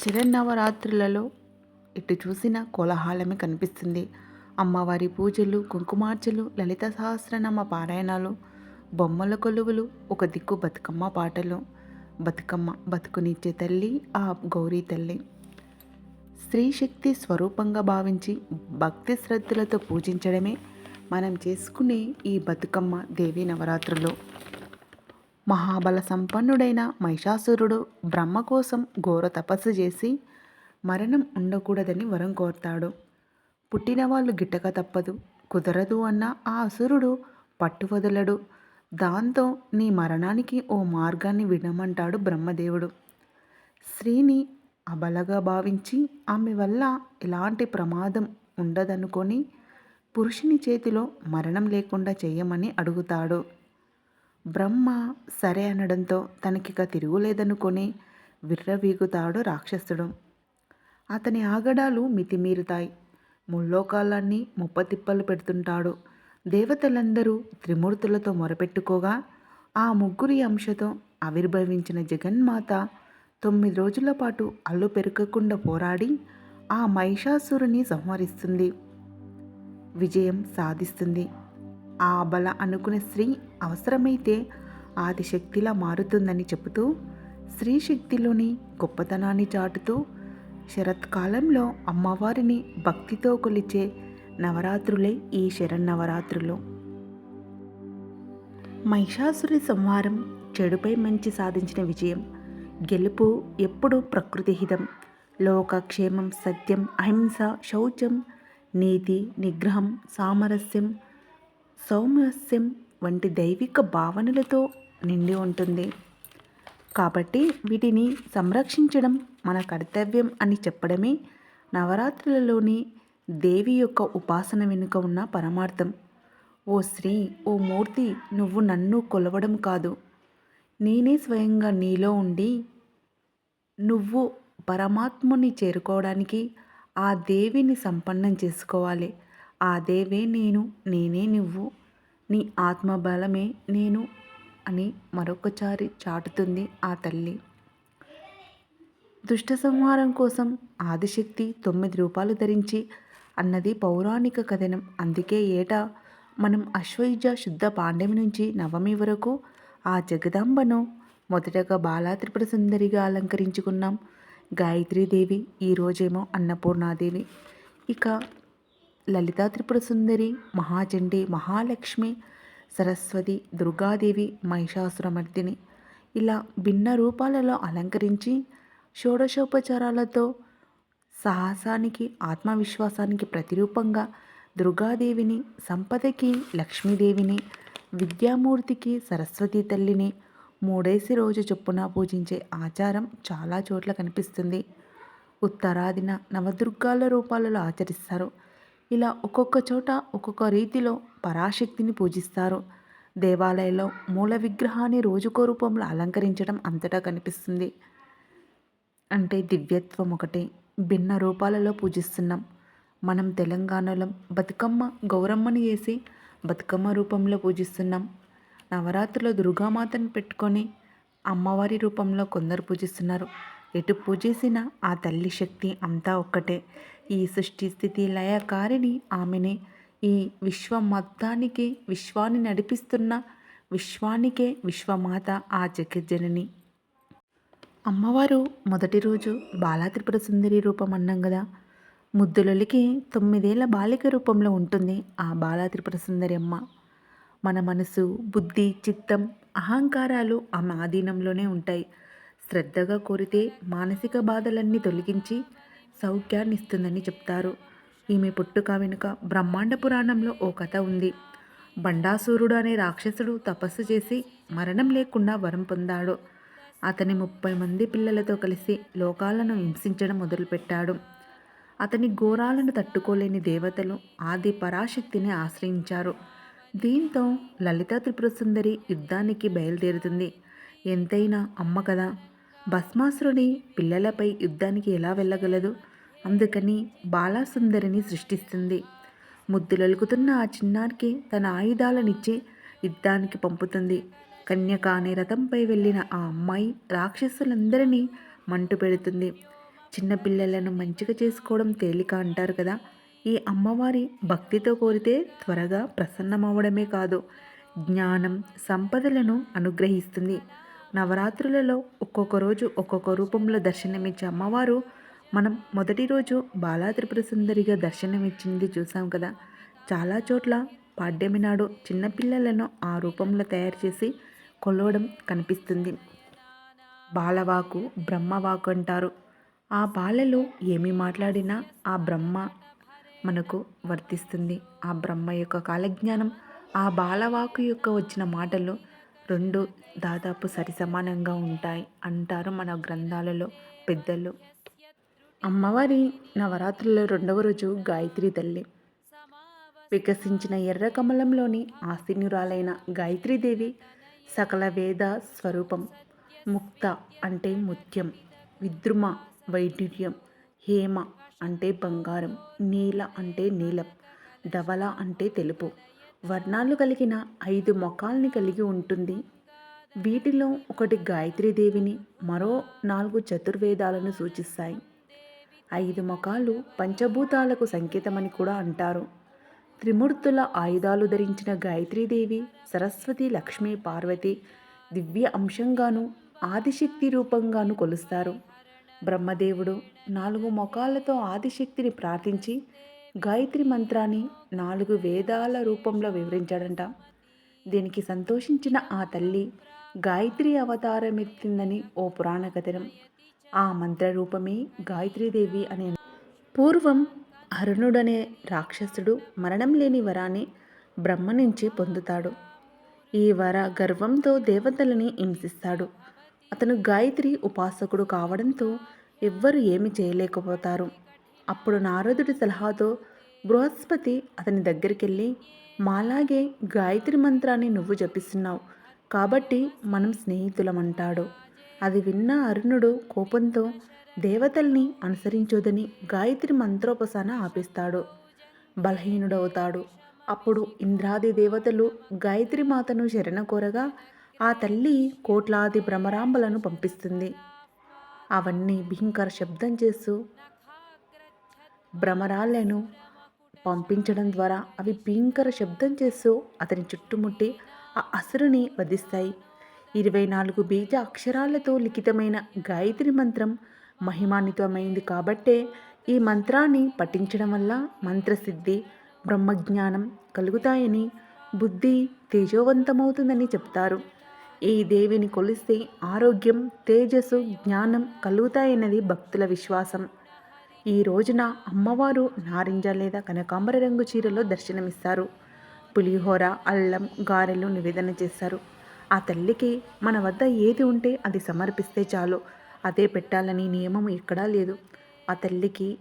చిరనవరాత్రులలో ఎటు చూసిన కోలాహలమే కనిపిస్తుంది. అమ్మవారి పూజలు కుంకుమార్చలు లలిత సహస్రనామ పారాయణాలు బొమ్మల కొలువులు ఒక దిక్కు బతుకమ్మ పాటలు బతుకమ్మ బతుకునిచ్చే తల్లి ఆ గౌరీ తల్లి. స్త్రీ శక్తి స్వరూపంగా భావించి భక్తి శ్రద్ధలతో పూజించడమే మనం చేసుకునే ఈ బతుకమ్మ దేవి నవరాత్రులు. మహాబల సంపన్నుడైన మహిషాసురుడు బ్రహ్మ కోసం ఘోర తపస్సు చేసి మరణం ఉండకూడదని వరం కోరుతాడు. పుట్టిన వాళ్ళు గిట్టక తప్పదు. కుదరదు అన్న ఆ అసురుడు పట్టువదలడు. దాంతో నీ మరణానికి ఓ మార్గాన్ని వినమంటాడు బ్రహ్మదేవుడు. స్త్రీని అబలగా భావించి ఆమె వల్ల ఎలాంటి ప్రమాదం ఉండదనుకొని పురుషుని చేతిలో మరణం లేకుండా చేయమని అడుగుతాడు. బ్రహ్మ సరే అనడంతో తనకిక తిరుగులేదనుకొని విర్రవీగుతాడు రాక్షసుడు. అతని ఆగడాలు మితిమీరుతాయి. ముల్లోకాలన్నీ ముప్పతిప్పలు పెడుతుంటాడు. దేవతలందరూ త్రిమూర్తులతో మొరపెట్టుకోగా ఆ ముగ్గురి అంశతో ఆవిర్భవించిన జగన్మాత తొమ్మిది రోజుల పాటు అల్లు పెరగకుండా పోరాడి ఆ మహిషాసురుని సంహరిస్తుంది. విజయం సాధిస్తుంది. ఆ బల అనుకునే స్త్రీ అవసరమైతే ఆదిశక్తిలా మారుతుందని చెబుతూ స్త్రీ శక్తిలోని గొప్పతనాన్ని చాటుతూ శరత్కాలంలో అమ్మవారిని భక్తితో కొలిచే నవరాత్రులే ఈ శరన్నవరాత్రులు. మహిషాసురి సంహారం చెడుపై మంచి సాధించిన విజయం. గెలుపు ఎప్పుడూ ప్రకృతిహితం లోకక్షేమం సత్యం అహింస శౌచం నీతి నిగ్రహం సామరస్యం సౌమస్యం వంటి దైవిక భావనలతో నిండి ఉంటుంది. కాబట్టి వీటిని సంరక్షించడం మన కర్తవ్యం అని చెప్పడమే నవరాత్రులలోని దేవి యొక్క ఉపాసన వెనుక ఉన్న పరమార్థం. ఓ స్త్రీ ఓ మూర్తి నువ్వు నన్ను కొలవడం కాదు. నేనే స్వయంగా నీలో ఉండి నువ్వు పరమాత్ముని చేరుకోవడానికి ఆ దేవిని సంపన్నం చేసుకోవాలి. ఆ దేవే నేను నేనే నువ్వు నీ ఆత్మబలమే నేను అని మరొకసారి చాటుతుంది ఆ తల్లి. దుష్ట సంహారం కోసం ఆదిశక్తి తొమ్మిది రూపాలు ధరించి అన్నది పౌరాణిక కథనం. అందుకే ఏటా మనం అశ్వయుజ శుద్ధ పాండవి నుంచి నవమి వరకు ఆ జగదాంబను మొదటగా బాలా త్రిపుర సుందరిగా అలంకరించుకున్నాం. గాయత్రీదేవి ఈరోజేమో అన్నపూర్ణాదేవి. ఇక లలితా త్రిపుర సుందరి మహాచండి మహాలక్ష్మి సరస్వతి దుర్గాదేవి మహిషాసురమర్దిని ఇలా భిన్న రూపాలలో అలంకరించి షోడశోపచారాలతో సాహసానికి ఆత్మవిశ్వాసానికి ప్రతిరూపంగా దుర్గాదేవిని సంపదకి లక్ష్మీదేవిని విద్యామూర్తికి సరస్వతి తల్లిని మూడేసి రోజు చొప్పున పూజించే ఆచారం చాలా చోట్ల కనిపిస్తుంది. ఉత్తరాదిన నవదుర్గాల రూపాలలో ఆచరిస్తారు. ఇలా ఒక్కొక్క చోట ఒక్కొక్క రీతిలో పరాశక్తిని పూజిస్తారు. దేవాలయంలో మూల విగ్రహాన్ని రోజుకో రూపంలో అలంకరించడం అంతటా కనిపిస్తుంది. అంటే దివ్యత్వం ఒకటి. భిన్న రూపాలలో పూజిస్తున్నాం. మనం తెలంగాణలో బతుకమ్మ గౌరమ్మని వేసి బతుకమ్మ రూపంలో పూజిస్తున్నాం. నవరాత్రిలో దుర్గామాతను పెట్టుకొని అమ్మవారి రూపంలో కొందరు పూజిస్తున్నారు. ఎటు పూజేసినా ఆ తల్లి శక్తి అంతా ఒక్కటే. ఈ సృష్టి స్థితి లయకారిణి ఆమెనే. ఈ విశ్వ మొత్తానికి విశ్వాన్ని నడిపిస్తున్న విశ్వానికే విశ్వమాత ఆ జగజ్జనని. అమ్మవారు మొదటి రోజు బాలాత్రిపుర సుందరి రూపం అన్నాం కదా ముద్దులొలికి తొమ్మిదేళ్ళ బాలిక రూపంలో ఉంటుంది ఆ బాలాత్రిపుర సుందరి అమ్మ. మన మనసు బుద్ధి చిత్తం అహంకారాలు ఆమె ఆధీనంలోనే ఉంటాయి. శ్రద్ధగా కోరితే మానసిక బాధలన్నీ తొలగించి సౌఖ్యాన్ని ఇస్తుందని చెప్తారు. ఈమె పుట్టుక వెనుక బ్రహ్మాండ పురాణంలో ఓ కథ ఉంది. బండాసూరుడు అనే రాక్షసుడు తపస్సు చేసి మరణం లేకుండా వరం పొందాడు. అతని ముప్పై మంది పిల్లలతో కలిసి లోకాలను హింసించడం మొదలుపెట్టాడు. అతని ఘోరాలను తట్టుకోలేని దేవతలు ఆది పరాశక్తిని ఆశ్రయించారు. దీంతో లలిత త్రిపుర సుందరి యుద్ధానికి బయలుదేరుతుంది. ఎంతైనా అమ్మ కదా భస్మాసురుని పిల్లలపై యుద్ధానికి ఎలా వెళ్ళగలదు? అందుకని బాలాసుందరిని సృష్టిస్తుంది. ముద్దులలుకుతున్న ఆ చిన్నారికి తన ఆయుధాలనిచ్చి యుద్ధానికి పంపుతుంది. కన్యక అనే రథంపై వెళ్ళిన ఆ అమ్మాయి రాక్షసులందరినీ మంటు పెడుతుంది. చిన్నపిల్లలను మంచిగా చేసుకోవడం తేలిక అంటారు కదా. ఈ అమ్మవారి భక్తితో కోరితే త్వరగా ప్రసన్నమవడమే కాదు జ్ఞానం సంపదలను అనుగ్రహిస్తుంది. నవరాత్రులలో ఒక్కొక్క రోజు ఒక్కొక్క రూపంలో దర్శనమిచ్చే అమ్మవారు మనం మొదటి రోజు బాలా త్రిపుర సుందరిగా దర్శనమిచ్చింది చూసాం కదా. చాలా చోట్ల పాడ్యమి నాడు చిన్నపిల్లలను ఆ రూపంలో తయారు చేసి కొలవడం కనిపిస్తుంది. బాలవాకు బ్రహ్మవాకు అంటారు. ఆ బాలలో ఏమి మాట్లాడినా ఆ బ్రహ్మ మనకు వర్తిస్తుంది. ఆ బ్రహ్మ యొక్క కాలజ్ఞానం ఆ బాలవాకు యొక్క వచ్చిన మాటలు రెండు దాదాపు సరిసమానంగా ఉంటాయి అంటారు మన గ్రంథాలలో పెద్దలు. అమ్మవారి నవరాత్రుల్లో రెండవ రోజు గాయత్రి తల్లి. వికసించిన ఎర్ర కమలంలోని ఆశీనురాలైన గాయత్రీదేవి సకల వేద స్వరూపం ముక్త అంటే ముత్యం విద్రుమ వైడ్యూర్యం హేమ అంటే బంగారం నీల అంటే నీలం ధవల అంటే తెలుపు వర్ణాలు కలిగిన ఐదు ముఖాల్ని కలిగి ఉంటుంది. వీటిలో ఒకటి గాయత్రీదేవిని మరో నాలుగు చతుర్వేదాలను సూచిస్తాయి. ఐదు ముఖాలు పంచభూతాలకు సంకేతమని కూడా అంటారు. త్రిమూర్తుల ఆయుధాలు ధరించిన గాయత్రీదేవి సరస్వతి లక్ష్మీ పార్వతి దివ్య అంశంగాను ఆదిశక్తి రూపంగాను కొలుస్తారు. బ్రహ్మదేవుడు నాలుగు ముఖాలతో ఆదిశక్తిని ప్రార్థించి గాయత్రి మంత్రాన్ని నాలుగు వేదాల రూపంలో వివరించాడంట. దీనికి సంతోషించిన ఆ తల్లి గాయత్రి అవతారమెత్తిందని ఓ పురాణ కథనం. ఆ మంత్ర రూపమే గాయత్రీదేవి అనే పూర్వం అరుణుడనే రాక్షసుడు మరణం లేని వరాన్ని బ్రహ్మ నుంచి పొందుతాడు. ఈ వర గర్వంతో దేవతలని హింసిస్తాడు. అతను గాయత్రి ఉపాసకుడు కావడంతో ఎవ్వరు ఏమి చేయలేకపోతారు. అప్పుడు నారదుడి సలహాతో బృహస్పతి అతని దగ్గరికి వెళ్ళి మాలాగే గాయత్రి మంత్రాన్ని నువ్వు జపిస్తున్నావు కాబట్టి మనం స్నేహితులమంటాడు. అది విన్న అరుణుడు కోపంతో దేవతల్ని అనుసరించొదని గాయత్రి మంత్రోపసాన ఆపిస్తాడు. బలహీనుడవుతాడు. అప్పుడు ఇంద్రాది దేవతలు గాయత్రి మాతను శరణ కోరగా ఆ తల్లి కోట్లాది భ్రమరాంబలను పంపిస్తుంది. అవన్నీ భీంకర శబ్దం చేస్తూ భ్రమరాలను పంపించడం ద్వారా అవి భీంకర శబ్దం చేస్తూ అతని చుట్టుముట్టి ఆ అసురుని వధిస్తాయి. ఇరవై నాలుగు బీజ అక్షరాలతో లిఖితమైన గాయత్రి మంత్రం మహిమాన్వితమైంది కాబట్టే ఈ మంత్రాన్ని పఠించడం వల్ల మంత్రసిద్ధి బ్రహ్మజ్ఞానం కలుగుతాయని బుద్ధి తేజోవంతమవుతుందని చెప్తారు. ఈ దేవిని కొలిస్తే ఆరోగ్యం తేజస్సు జ్ఞానం కలుగుతాయన్నది భక్తుల విశ్వాసం. ఈ రోజున అమ్మవారు నారింజ లేదా కనకాంబర రంగు చీరలో దర్శనమిస్తారు. పులిహోర అల్లం గారెలు నివేదన చేస్తారు. ఆ తల్లికి మన వద్ద ఏది ఉంటే అది సమర్పిస్తే చాలు. అదే పెట్టాలని నియమం ఎక్కడా లేదు. ఆ తల్లికి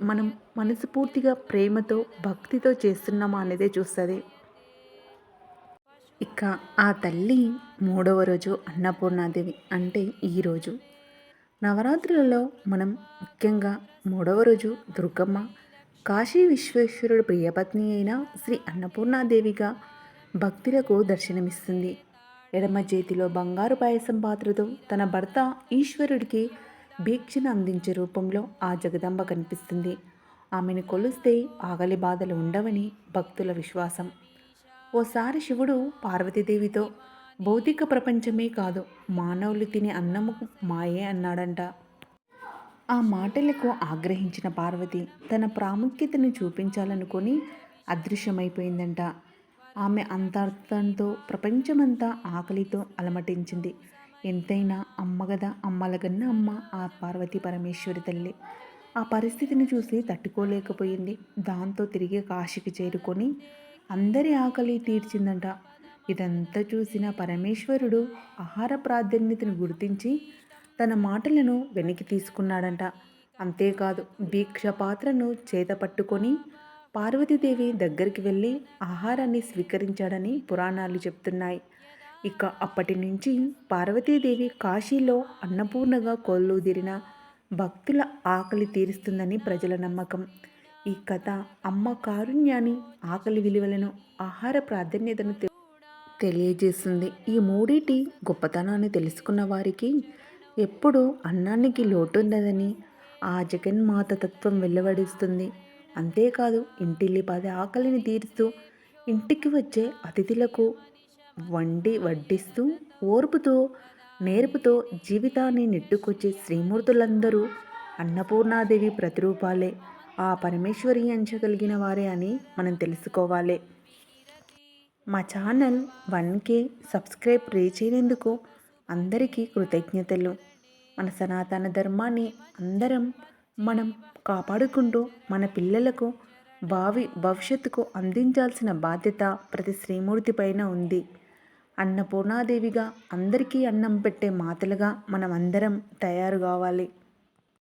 మనం మనస్ఫూర్తిగా ప్రేమతో భక్తితో చేస్తున్నామా అనేదే చూస్తుంది. ఇక ఆ తల్లి మూడవ రోజు అన్నపూర్ణాదేవి అంటే ఈరోజు నవరాత్రులలో మనం ముఖ్యంగా మూడవ రోజు దుర్గమ్మ కాశీ విశ్వేశ్వరుడు ప్రియపత్ని అయిన శ్రీ అన్నపూర్ణాదేవిగా భక్తులకు దర్శనమిస్తుంది. ఎడమ చేతిలో బంగారు పాయసం పాత్రతో తన భర్త ఈశ్వరుడికి భీక్షను అందించే రూపంలో ఆ జగదంబ కనిపిస్తుంది. ఆమెను కొలిస్తే ఆగలి బాధలు ఉండవని భక్తుల విశ్వాసం. ఓసారి శివుడు పార్వతీదేవితో భౌతిక ప్రపంచమే కాదు మానవులు తినే అన్నము మాయే అన్నాడంట. ఆ మాటలకు ఆగ్రహించిన పార్వతి తన ప్రాముఖ్యతను చూపించాలనుకొని అదృశ్యమైపోయిందంట. ఆమె అంతర్థంతో ప్రపంచమంతా ఆకలితో అలమటించింది. ఎంతైనా అమ్మగద అమ్మలగన్న అమ్మ ఆ పార్వతి పరమేశ్వరి తల్లి. ఆ పరిస్థితిని చూసి తట్టుకోలేకపోయింది. దాంతో తిరిగి కాశీకి చేరుకొని అందరి ఆకలి తీర్చిందంట. ఇదంతా చూసిన పరమేశ్వరుడు ఆహార ప్రాధాన్యతను గుర్తించి తన మాటలను వెనక్కి తీసుకున్నాడంట. అంతేకాదు భిక్ష పాత్రను చేత పట్టుకొని పార్వతీదేవి దగ్గరికి వెళ్ళి ఆహారాన్ని స్వీకరించాడని పురాణాలు చెప్తున్నాయి. ఇక అప్పటి నుంచి పార్వతీదేవి కాశీలో అన్నపూర్ణగా కొల్లుదిరిన భక్తుల ఆకలి తీరుస్తుందని ప్రజల నమ్మకం. ఈ కథ అమ్మ కారుణ్యాన్ని ఆకలి విలువలను ఆహార ప్రాధాన్యతను తెలియజేస్తుంది ఈ మూడిటి గొప్పతనాన్ని తెలుసుకున్న వారికి ఎప్పుడూ అన్నానికి లోటుండదని ఆ ఆ జగన్మాత తత్వం వెల్లవడిస్తుంది అంతేకాదు ఇంటిల్లి పది ఆకలిని తీరుస్తూ ఇంటికి వచ్చే అతిథులకు వండి వడ్డిస్తూ ఓర్పుతో నేర్పుతో జీవితాన్ని నెట్టుకొచ్చే శ్రీమూర్తులందరూ అన్నపూర్ణాదేవి ప్రతిరూపాలే. ఆ పరమేశ్వరి అంచగలిగిన వారే అని మనం తెలుసుకోవాలి. మా ఛానల్ వన్కే సబ్స్క్రైబ్ రీచ్ అయినందుకు అందరికీ కృతజ్ఞతలు. మన సనాతన ధర్మాన్ని అందరం మనం కాపాడుకుంటూ మన పిల్లలకు భావి భవిష్యత్తుకు అందించాల్సిన బాధ్యత ప్రతి శ్రీమూర్తి పైన ఉంది. అన్నపూర్ణాదేవిగా అందరికీ అన్నం పెట్టే మాతలుగా మనం అందరం తయారు కావాలి.